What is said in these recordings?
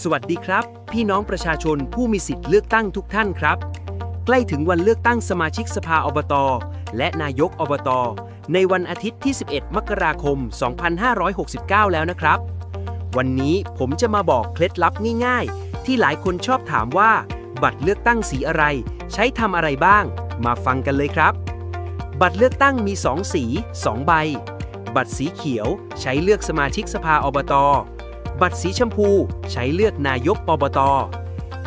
สวัสดีครับ พี่น้องประชาชนผู้มีสิทธิ์เลือกตั้งทุกท่านครับ ใกล้ถึงวันเลือกตั้งสมาชิกสภาอบต และนายกอบต ในวันอาทิตย์ที่ 11 มกราคม 2569 แล้วนะครับ วันนี้ผมจะมาบอกเคล็ดลับง่าย ๆ ที่หลายคนชอบถามว่า บัตรเลือกตั้งสีอะไร ใช้ทำอะไรบ้าง มาฟังกันเลยครับ บัตรเลือกตั้งมี 2 สี 2 ใบ บัตรสีเขียวใช้เลือกสมาชิกสภาอบต บัตรสีชมพู ใช้เลือกนายกอบต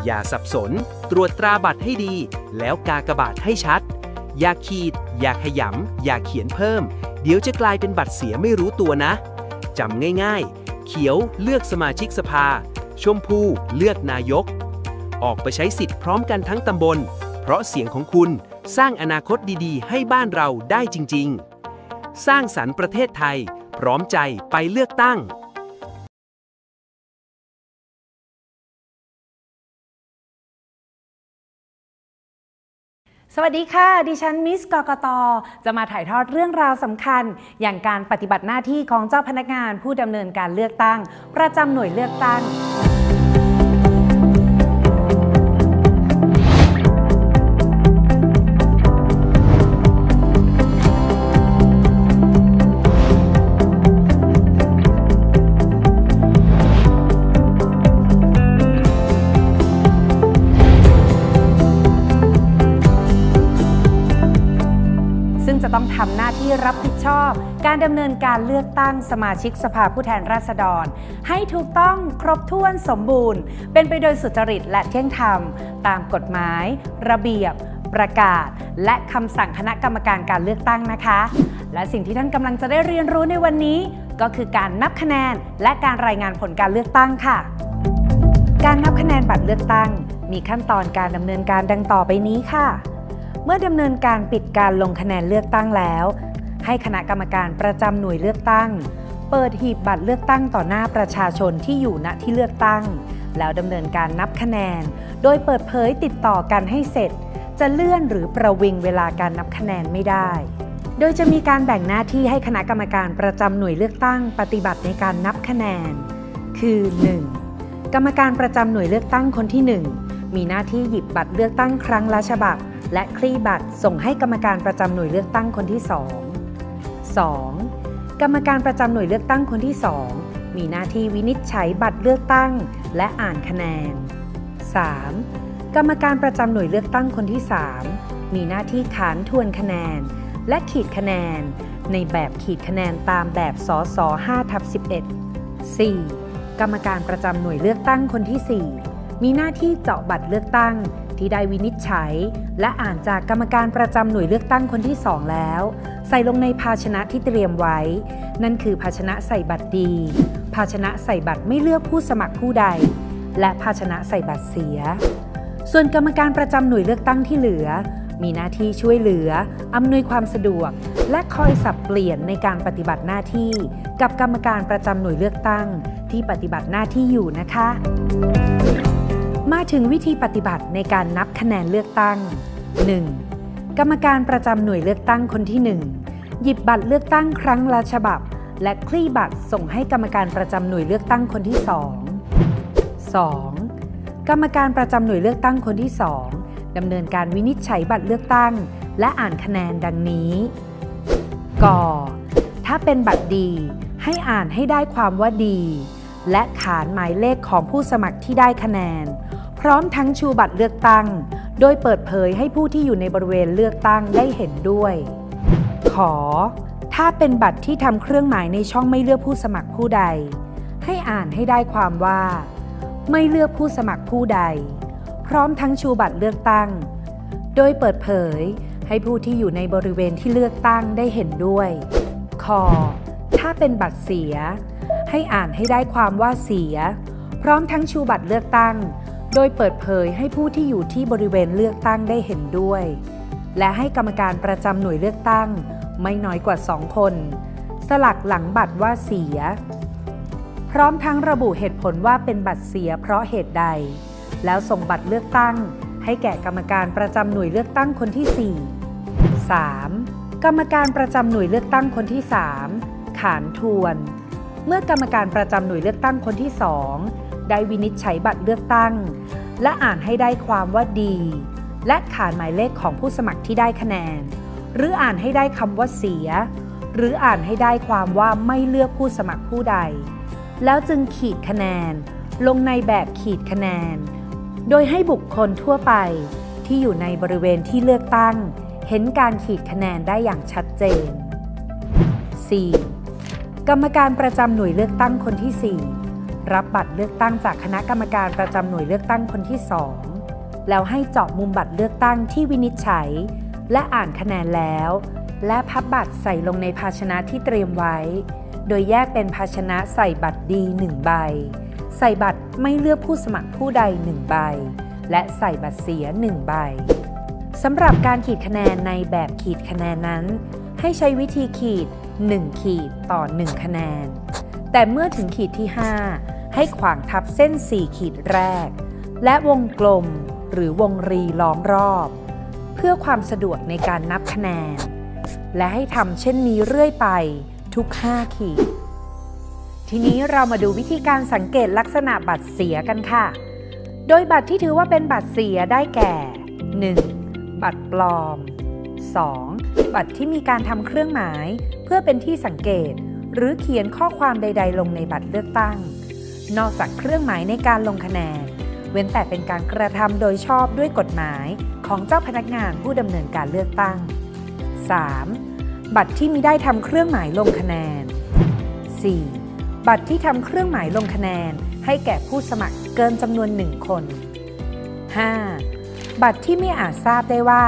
อย่าสับสน ตรวจตราบัตรให้ดี แล้วกากบาทให้ชัด อย่าขีด อย่าขยำ อย่าเขียนเพิ่ม เดี๋ยวจะกลายเป็นบัตรเสียไม่รู้ตัวนะจำง่ายๆ เขียวเลือกสมาชิกสภา ชมพูเลือกนายก ออกไปใช้สิทธิ์พร้อมกันทั้งตำบล เพราะเสียงของคุณสร้างอนาคตดีๆ ให้บ้านเราได้จริง ๆ สร้างสรรค์ประเทศไทย พร้อมใจไปเลือกตั้ง สวัสดีค่ะ ดิฉันมิสกกต จะมาถ่ายทอดเรื่องราวสำคัญ อย่างการปฏิบัติหน้าที่ของเจ้าพนักงานผู้ดำเนินการเลือกตั้ง ประจำหน่วยเลือกตั้ง ต้องทำหน้าที่รับผิดชอบ การดำเนินการเลือกตั้งสมาชิกสภาผู้แทนราษฎร ให้ถูกต้องครบถ้วนสมบูรณ์ เป็นไปโดยสุจริตและเที่ยงธรรม ตามกฎหมาย ระเบียบ ประกาศ และคำสั่งคณะกรรมการการเลือกตั้งนะคะ และสิ่งที่ท่านกำลังจะได้เรียนรู้ในวันนี้ ก็คือการนับคะแนนและการรายงานผลการเลือกตั้งค่ะ การนับคะแนนบัตรเลือกตั้ง มีขั้นตอนการดำเนินการดังต่อไปนี้ค่ะ เมื่อดำเนินการปิดการลงคะแนนเลือกตั้งแล้ว ให้คณะกรรมการประจำหน่วยเลือกตั้ง เปิดหีบบัตรเลือกตั้งต่อหน้าประชาชนที่อยู่ณที่เลือกตั้ง แล้วดำเนินการนับคะแนน โดยเปิดเผยติดต่อกันให้เสร็จ จะเลื่อนหรือประวิงเวลาการนับคะแนนไม่ได้ โดยจะมีการแบ่งหน้าที่ให้คณะกรรมการประจำหน่วยเลือกตั้ง ปฏิบัติในการนับคะแนน คือ 1. กรรมการประจำหน่วยเลือกตั้งคนที่ 1 มีหน้าที่หยิบบัตรเลือกตั้งครั้งละฉบับ และคลี่บัตรส่งให้กรรมการประจำหน่วยเลือกตั้งคนที่ 2 2. กรรมการประจำหน่วยเลือกตั้งคนที่ 2 มีหน้าที่วินิจฉัยบัตรเลือกตั้ง และอ่านคะแนน 3. กรรมการประจำหน่วยเลือกตั้งคนที่ 3 มีหน้าที่ขานทวนคะแนน และขีดคะแนน ในแบบขีดคะแนนตามแบบสส5ทับ11 4. กรรมการประจำหน่วยเลือกตั้งคนที่ 4 มีหน้าที่เจาะบัตรเลือกตั้ง ที่ได้วินิจฉัย และอ่านจากกรรมการประจำหน่วยเลือกตั้งคนที่ 2 แล้ว ใส่ลงในภาชนะที่เตรียมไว้ นั่นคือภาชนะใส่บัตรดี ภาชนะใส่บัตรไม่เลือกผู้สมัครผู้ใด และภาชนะใส่บัตรเสีย ส่วนกรรมการประจำหน่วยเลือกตั้งที่เหลือ มีหน้าที่ช่วยเหลือ อำนวยความสะดวก และคอยสับเปลี่ยนในการปฏิบัติหน้าที่ กับกรรมการประจำหน่วยเลือกตั้ง ที่ปฏิบัติหน้าที่อยู่นะคะ มาถึงวิธีปฏิบัติในการนับคะแนนเลือกตั้ง 1. กรรมการประจำหน่วยเลือกตั้งคนที่ 1 หยิบบัตรเลือกตั้งครั้งละฉบับ และคลี่บัตรส่งให้กรรมการประจำหน่วยเลือกตั้งคนที่ 2 2. กรรมการประจำหน่วยเลือกตั้งคนที่ 2ดำเนินการวินิจฉัยบัตรเลือกตั้ง และอ่านคะแนนดังนี้กอถ้าเป็นบัตรดีให้อ่านให้ได้ความว่าดี และขานหมายเลขของผู้สมัครที่ได้คะแนน พร้อมทั้งชูบัตรเลือกตั้ง โดยเปิดเผยให้ผู้ที่อยู่ในบริเวณเลือกตั้งได้เห็นด้วย ขอ ถ้าเป็นบัตรที่ทำเครื่องหมายในช่องไม่เลือกผู้สมัครผู้ใด ให้อ่านให้ได้ความว่า ไม่เลือกผู้สมัครผู้ใด พร้อมทั้งชูบัตรเลือกตั้ง โดยเปิดเผยให้ผู้ที่อยู่ในบริเวณที่เลือกตั้งได้เห็นด้วย คอ ถ้าเป็นบัตรเสีย ให้อ่านให้ได้ความว่าเสีย พร้อมทั้งชูบัตรเลือกตั้ง โดยเปิดเผยให้ผู้ที่อยู่ที่บริเวณเลือกตั้งได้เห็นด้วย และให้กรรมการประจำหน่วยเลือกตั้ง ไม่น้อยกว่า 2 คน สลักหลังบัตรว่าเสีย พร้อมทั้งระบุเหตุผลว่าเป็นบัตรเสียเพราะเหตุใด แล้วส่งบัตรเลือกตั้ง ให้แก่กรรมการประจำหน่วยเลือกตั้งคนที่ 4 3. กรรมการประจำหน่วยเลือกตั้งคนที่ 3 ขานทวน เมื่อกรรมการประจำหน่วยเลือกตั้งคนที่ 2 ได้วินิจฉัยบัตรเลือกตั้ง และอ่านให้ได้ความว่าดี และขานหมายเลขของผู้สมัครที่ได้คะแนน หรืออ่านให้ได้คำว่าเสีย หรืออ่านให้ได้ความว่าไม่เลือกผู้สมัครผู้ใด แล้วจึงขีดคะแนน ลงในแบบขีดคะแนน โดยให้บุคคลทั่วไปที่อยู่ในบริเวณที่เลือกตั้ง เห็นการขีดคะแนนได้อย่างชัดเจน 4. กรรมการประจำหน่วยเลือกตั้งคนที่ 4 รับบัตรเลือกตั้งจากคณะกรรมการประจำหน่วยเลือกตั้งคนที่ 2 แล้วให้เจาะมุมบัตรเลือกตั้งที่วินิจฉัย และอ่านคะแนนแล้ว และพับบัตรใส่ลงในภาชนะที่เตรียมไว้ โดยแยกเป็นภาชนะใส่บัตรดี 1 ใบ ใส่บัตรไม่เลือกผู้สมัครผู้ใด 1 ใบ และใส่บัตรเสีย 1 ใบสำหรับการขีดคะแนนในแบบขีดคะแนนนั้น ให้ใช้วิธีขีด 1 ขีดต่อ 1 คะแนน แต่เมื่อถึงขีดที่ 5 ให้ขวางทับเส้น 4 ขีดแรก และวงกลมหรือวงรีล้อมรอบ เพื่อความสะดวกในการนับคะแนน และให้ทำเช่นนี้เรื่อยไปทุก 5 ขีด ทีนี้เรามาดูวิธีการสังเกตลักษณะบัตรเสียกันค่ะ โดยบัตรที่ถือว่าเป็นบัตรเสียได้แก่ 1. บัตรปลอม 2. บัตรที่มีการทำเครื่องหมาย เพื่อเป็นที่สังเกต หรือเขียนข้อความใด ๆ ลงในบัตรเลือกตั้ง นอกจากเครื่องหมายในการลงคะแนน เว้นแต่เป็นการกระทำโดยชอบด้วยกฎหมายของเจ้าพนักงานผู้ดำเนินการเลือกตั้ง 3. บัตรที่มีได้ทำเครื่องหมายลงคะแนน 4. บัตรที่ทำเครื่องหมายลงคะแนน ให้แก่ผู้สมัครเกินจำนวนหนึ่งคน 5. บัตรที่ไม่อาจทราบได้ว่า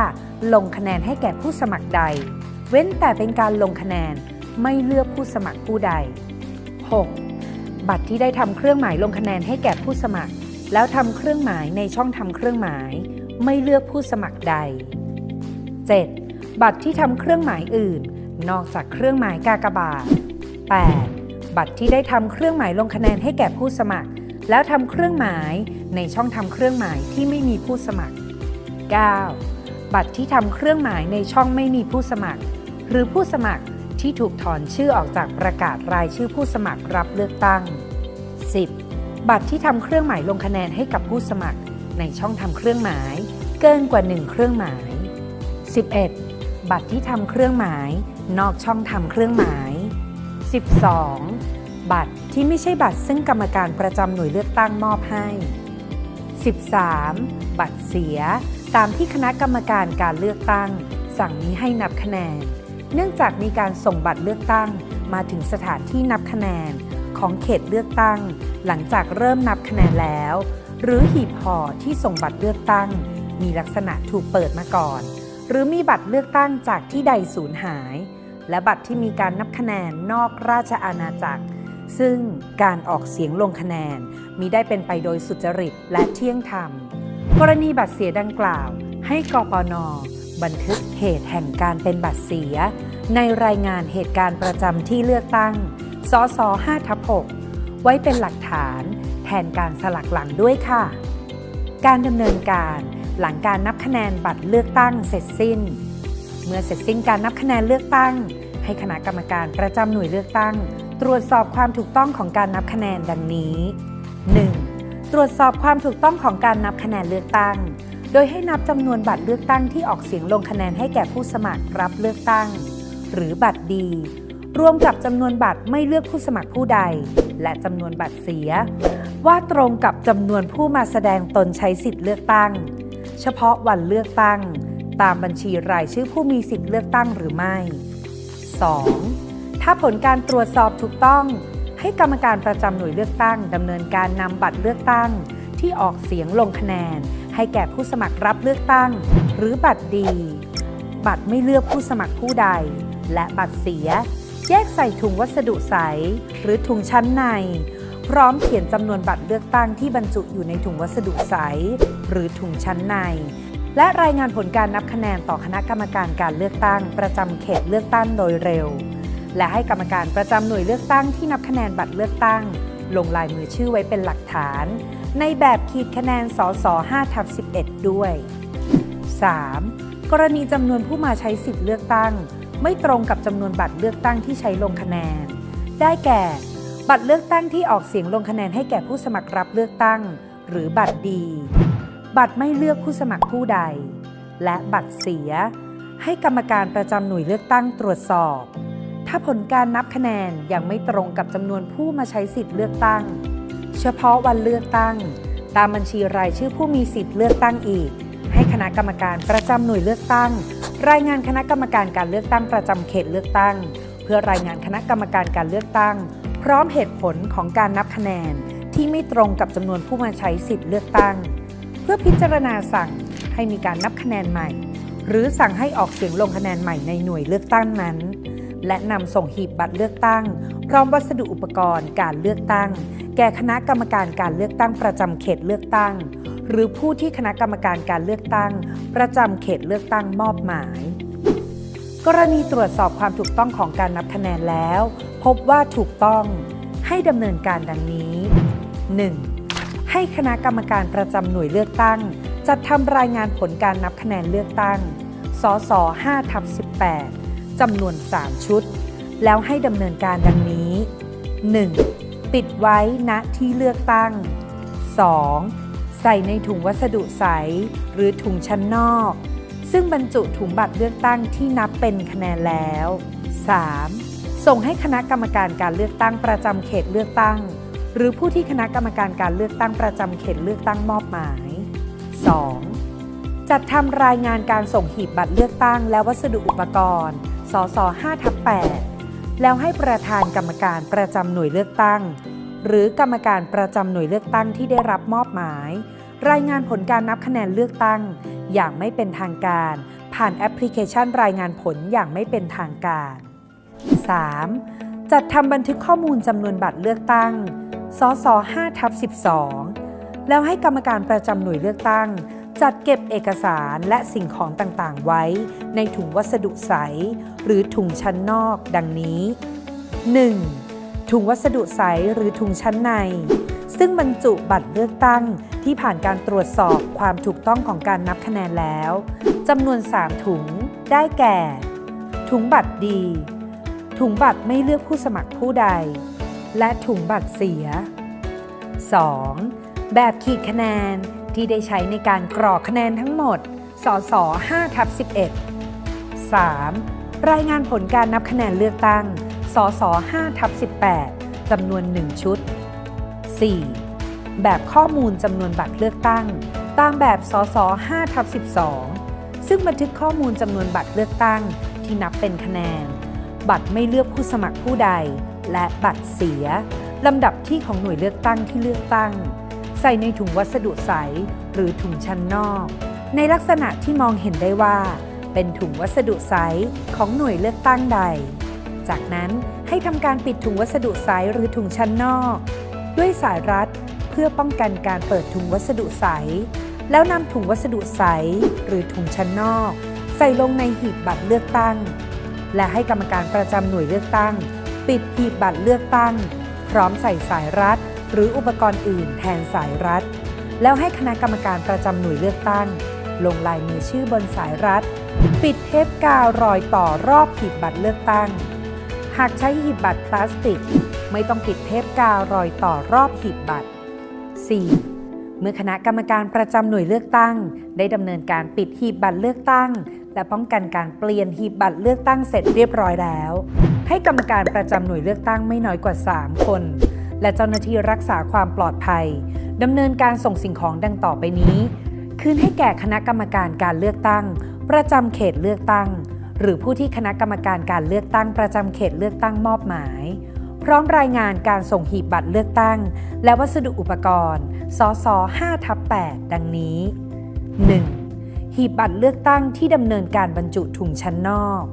ลงคะแนนให้แก่ผู้สมัครใด เว้นแต่เป็นการลงคะแนน ไม่เลือกผู้สมัครผู้ใด 6. บัตรที่ได้ทำเครื่องหมายลงคะแนนให้แก่ผู้สมัคร แล้วทำเครื่องหมายในช่องทำเครื่องหมาย ไม่เลือกผู้สมัครใด 7. บัตรที่ทำเครื่องหมายอื่น นอกจากเครื่องหมายกากบาท 8. บัตรที่ได้ทำเครื่องหมายลงคะแนนให้แก่ผู้สมัคร แล้วทำเครื่องหมายในช่องทำเครื่องหมายที่ไม่มีผู้สมัคร 9. บัตรที่ทำเครื่องหมายในช่องไม่มีผู้สมัคร หรือผู้สมัคร ที่ถูกถอนชื่อออกจากประกาศรายชื่อผู้สมัครรับเลือกตั้ง 10. บัตรที่ทำเครื่องหมายลงคะแนนให้กับผู้สมัคร ในช่องทำเครื่องหมาย เกินกว่า 1 เครื่องหมาย 11. บัตรที่ทำเครื่องหมาย นอกช่องทำเครื่องหมาย 12. บัตรที่ไม่ใช่บัตรซึ่งกรรมการประจำหน่วยเลือกตั้งมอบให้ 13. บัตรเสียตามที่คณะกรรมการการเลือกตั้ง สั่งนี้ให้นับคะแนน เนื่องจากมีการส่งบัตรเลือกตั้ง มาถึงสถานที่นับคะแนนของเขตเลือกตั้ง หลังจากเริ่มนับคะแนนแล้ว หรือหีบห่อที่ส่งบัตรเลือกตั้ง มีลักษณะถูกเปิดมาก่อน หรือมีบัตรเลือกตั้งจากที่ใดสูญหาย และบัตรที่มีการนับคะแนนนอกราชอาณาจักร ซึ่งการออกเสียงลงคะแนนมีได้เป็นไปโดยสุจริตและเที่ยงธรรม กรณีบัตรเสียดังกล่าว ให้กปน บันทึกเหตุแห่งการเป็นบัตรเสีย ในรายงานเหตุการณ์ประจำที่เลือกตั้ง สส5ทับ6ไว้เป็นหลักฐาน แทนการสลักหลังด้วยค่ะ การดำเนินการหลังการนับคะแนนบัตรเลือกตั้งเสร็จสิ้น เมื่อเสร็จสิ้นการนับคะแนนเลือกตั้ง ให้คณะกรรมการประจำหน่วยเลือกตั้ง ตรวจสอบความถูกต้องของการนับคะแนนดังนี้ 1. ตรวจสอบความถูกต้องของการนับคะแนนเลือกตั้ง โดยให้นับจำนวนบัตรเลือกตั้งที่ออกเสียงลงคะแนนให้แก่ผู้สมัครรับเลือกตั้ง หรือบัตรดีรวมกับจำนวนบัตรไม่เลือกผู้สมัครผู้ใด และจำนวนบัตรเสีย ว่าตรงกับจำนวนผู้มาแสดงตนใช้สิทธิ์เลือกตั้ง เฉพาะวันเลือกตั้ง ตามบัญชีรายชื่อผู้มีสิทธิ์เลือกตั้งหรือไม่ 2. ถ้าผลการตรวจสอบถูกต้อง ให้กรรมการประจำหน่วยเลือกตั้งดำเนินการนำบัตรเลือกตั้ง ที่ออกเสียงลงคะแนน ให้แก่ผู้สมัครรับเลือกตั้ง หรือบัตรดี บัตรไม่เลือกผู้สมัครผู้ใด และบัตรเสีย แยกใส่ถุงวัสดุใส หรือถุงชั้นใน พร้อมเขียนจำนวนบัตรเลือกตั้งที่บรรจุอยู่ในถุงวัสดุใส หรือถุงชั้นใน และรายงานผลการนับคะแนนต่อคณะกรรมการการเลือกตั้ง ประจำเขตเลือกตั้งโดยเร็ว และให้กรรมการประจำหน่วยเลือกตั้งที่นับคะแนนบัตรเลือกตั้ง ลงลายมือชื่อไว้เป็นหลักฐาน ในแบบขีดคะแนนสส5ทับ11 ด้วย 3. กรณีจำนวนผู้มาใช้สิทธิ์เลือกตั้ง ไม่ตรงกับจำนวนบัตรเลือกตั้งที่ใช้ลงคะแนน ได้แก่ บัตรเลือกตั้งที่ออกเสียงลงคะแนนให้แก่ผู้สมัครรับเลือกตั้ง หรือบัตรดี บัตรไม่เลือกผู้สมัครผู้ใด และบัตรเสีย ให้กรรมการประจำหน่วยเลือกตั้งตรวจสอบ ถ้าผลการนับคะแนนยังไม่ตรงกับจำนวนผู้มาใช้สิทธิ์เลือกตั้ง เฉพาะวันเลือกตั้ง ตามบัญชีรายชื่อผู้มีสิทธิ์เลือกตั้งอีก ให้คณะกรรมการประจำหน่วยเลือกตั้ง รายงานคณะกรรมการการเลือกตั้งประจำเขตเลือกตั้ง เพื่อรายงานคณะกรรมการการเลือกตั้ง พร้อมเหตุผลของการนับคะแนน ที่ไม่ตรงกับจำนวนผู้มาใช้สิทธิ์เลือกตั้ง เพื่อพิจารณาสั่งให้มีการนับคะแนนใหม่ หรือสั่งให้ออกเสียงลงคะแนนใหม่ในหน่วยเลือกตั้งนั้น และนำส่งหีบบัตรเลือกตั้ง พร้อมวัสดุอุปกรณ์การเลือกตั้ง แก่คณะกรรมการการเลือกตั้งประจำเขตเลือกตั้ง หรือผู้ที่คณะกรรมการการเลือกตั้ง ประจำเขตเลือกตั้งมอบหมาย กรณีตรวจสอบความถูกต้องของการนับคะแนนแล้ว พบว่าถูกต้องให้ดำเนินการดังนี้ 1. ให้คณะกรรมการประจำหน่วยเลือกตั้ง จัดทำรายงานผลการนับคะแนนเลือกตั้ง สส5ทับ18 จำนวน 3 ชุด แล้วให้ดำเนินการดังนี้ 1. ปิดไว้ณที่เลือกตั้ง 2. ใส่ในถุงวัสดุใส หรือถุงชั้นนอก ซึ่งบรรจุถุงบัตรเลือกตั้งที่นับเป็นคะแนนแล้ว 3. ส่งให้คณะกรรมการการเลือกตั้งประจำเขตเลือกตั้ง หรือผู้ที่คณะกรรมการการเลือกตั้งประจำเขตเลือกตั้งมอบหมาย 2. จัดทำรายงานการส่งหีบบัตรเลือกตั้งและวัสดุอุปกรณ์ สส5ทับ8แล้วให้ประธานกรรมการประจำหน่วยเลือกตั้ง หรือกรรมการประจำหน่วยเลือกตั้งที่ได้รับมอบหมาย รายงานผลการนับคะแนนเลือกตั้ง อย่างไม่เป็นทางการ ผ่านแอปพลิเคชันรายงานผลอย่างไม่เป็นทางการ 3. จัดทำบันทึกข้อมูลจำนวนบัตรเลือกตั้ง สส5ทับ12 แล้วให้กรรมการประจำหน่วยเลือกตั้ง จัดเก็บเอกสารและสิ่งของต่างๆ ไว้ ในถุงวัสดุใส หรือถุงชั้นนอกดังนี้ 1. ถุงวัสดุใสหรือถุงชั้นใน ซึ่งบรรจุบัตรเลือกตั้งที่ผ่านการตรวจสอบความถูกต้องของการนับคะแนนแล้วจำนวน 3 ถุง ได้แก่ ถุงบัตรดี ถุงบัตรไม่เลือกผู้สมัครผู้ใด และถุงบัตรเสีย 2. แบบขีดคะแนน ที่ได้ใช้ในการกรอกคะแนนทั้งหมด สส5ทับ11 3. รายงานผลการนับคะแนนเลือกตั้ง สส5ทับ18 จำนวน 1 ชุด 4. แบบข้อมูลจำนวนบัตรเลือกตั้ง ตามแบบ สส5ทับ12 ซึ่งบันทึกข้อมูลจำนวนบัตรเลือกตั้งที่นับเป็นคะแนน บัตรไม่เลือกผู้สมัครผู้ใด และบัตรเสียลำดับที่ของหน่วยเลือกตั้งที่เลือกตั้ง ใส่ในถุงวัสดุใส หรือถุงชั้นนอก ในลักษณะที่มองเห็นได้ว่า เป็นถุงวัสดุใสของหน่วยเลือกตั้งใด จากนั้นให้ทำการปิดถุงวัสดุใสหรือถุงชั้นนอก ด้วยสายรัดเพื่อป้องกันการเปิดถุงวัสดุใส แล้วนำถุงวัสดุใสหรือถุงชั้นนอก ใส่ลงในหีบบัตรเลือกตั้ง และให้กรรมการประจำหน่วยเลือกตั้ง ปิดหีบบัตรเลือกตั้ง พร้อมใส่สายรัด หรืออุปกรณ์อื่นแทนสายรัด แล้วให้คณะกรรมการประจำหน่วยเลือกตั้ง ลงลายมือชื่อบนสายรัด ปิดเทปกาวรอยต่อรอบหีบบัตรเลือกตั้ง หากใช้หีบบัตรพลาสติก ไม่ต้องปิดเทปกาวรอยต่อรอบหีบบัตร 4. เมื่อคณะกรรมการประจำหน่วยเลือกตั้ง ได้ดำเนินการปิดหีบบัตรเลือกตั้ง และป้องกันการเปลี่ยนหีบบัตรเลือกตั้งเสร็จเรียบร้อยแล้ว ให้กรรมการประจำหน่วยเลือกตั้งไม่น้อยกว่า 3 คน และเจ้าหน้าที่รักษาความปลอดภัยดำเนินการส่งสิ่งของดังต่อไปนี้ คืนให้แก่คณะกรรมการการเลือกตั้ง ประจำเขตเลือกตั้ง หรือผู้ที่คณะกรรมการการเลือกตั้งประจำเขตเลือกตั้งมอบหมาย พร้อมรายงานการส่งหีบบัตรเลือกตั้ง และวัสดุอุปกรณ์สส5ทับ8ดังนี้ 1. หีบบัตรเลือกตั้งที่ดำเนินการบรรจุถุงชั้นนอก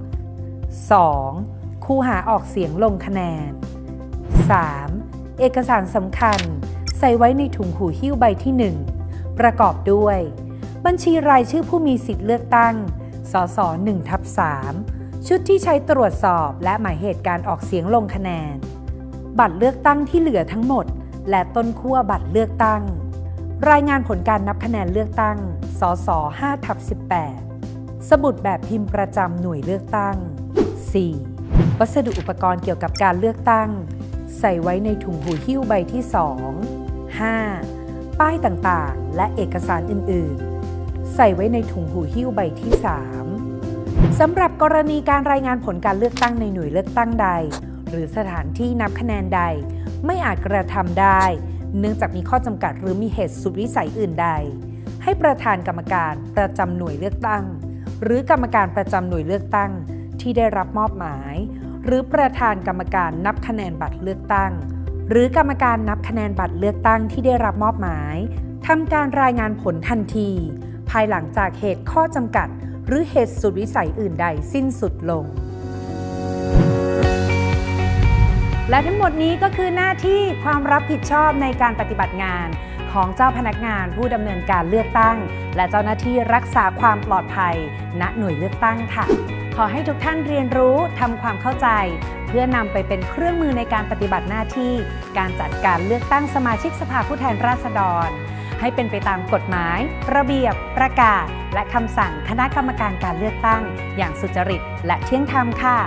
2. คูหาออกเสียงลงคะแนน 3. เอกสารสำคัญ ใส่ไว้ในถุงหูหิ้วใบที่ 1 ประกอบด้วย บัญชีรายชื่อผู้มีสิทธิ์เลือกตั้ง สส1ทับ3ชุดที่ใช้ตรวจสอบและหมายเหตุการออกเสียงลงคะแนน บัตรเลือกตั้งที่เหลือทั้งหมด และต้นขั้วบัตรเลือกตั้ง รายงานผลการนับคะแนนเลือกตั้ง สส5ทับ18 สมุดแบบพิมพ์ประจำหน่วยเลือกตั้ง 4. วัสดุอุปกรณ์เกี่ยวกับการเลือกตั้ง ใส่ไว้ในถุงหูหิ้วใบที่ 2 5. ป้ายต่างๆ และเอกสารอื่นๆ ใส่ไว้ในถุงหูหิ้วใบที่ 3 สำหรับกรณีการรายงานผลการเลือกตั้งในหน่วยเลือกตั้งใด หรือสถานที่นับคะแนนใด ไม่อาจกระทำได้ เนื่องจากมีข้อจำกัดหรือมีเหตุสุดวิสัยอื่นใด ให้ประธานกรรมการประจำหน่วยเลือกตั้ง หรือกรรมการประจำหน่วยเลือกตั้งที่ได้รับมอบหมาย หรือประธานกรรมการนับคะแนนบัตรเลือกตั้ง หรือกรรมการนับคะแนนบัตรเลือกตั้งที่ได้รับมอบหมายทำการรายงานผลทันที ภายหลังจากเหตุข้อจำกัด หรือเหตุสุดวิสัยอื่นใดสิ้นสุดลง และทั้งหมดนี้ก็คือหน้าที่ความรับผิดชอบในการปฏิบัติงานของเจ้าพนักงานผู้ดำเนินการเลือกตั้ง และเจ้าหน้าที่รักษาความปลอดภัย ณหน่วยเลือกตั้งค่ะ ขอให้ทุกท่านเรียนรู้ทำความเข้าใจ เพื่อนำไปเป็นเครื่องมือในการปฏิบัติหน้าที่ การจัดการเลือกตั้งสมาชิกสภาผู้แทนราษฎร ให้เป็นไปตามกฎหมาย ระเบียบ ประกาศ และคำสั่งคณะกรรมการการเลือกตั้ง อย่างสุจริตและเที่ยงธรรมค่ะ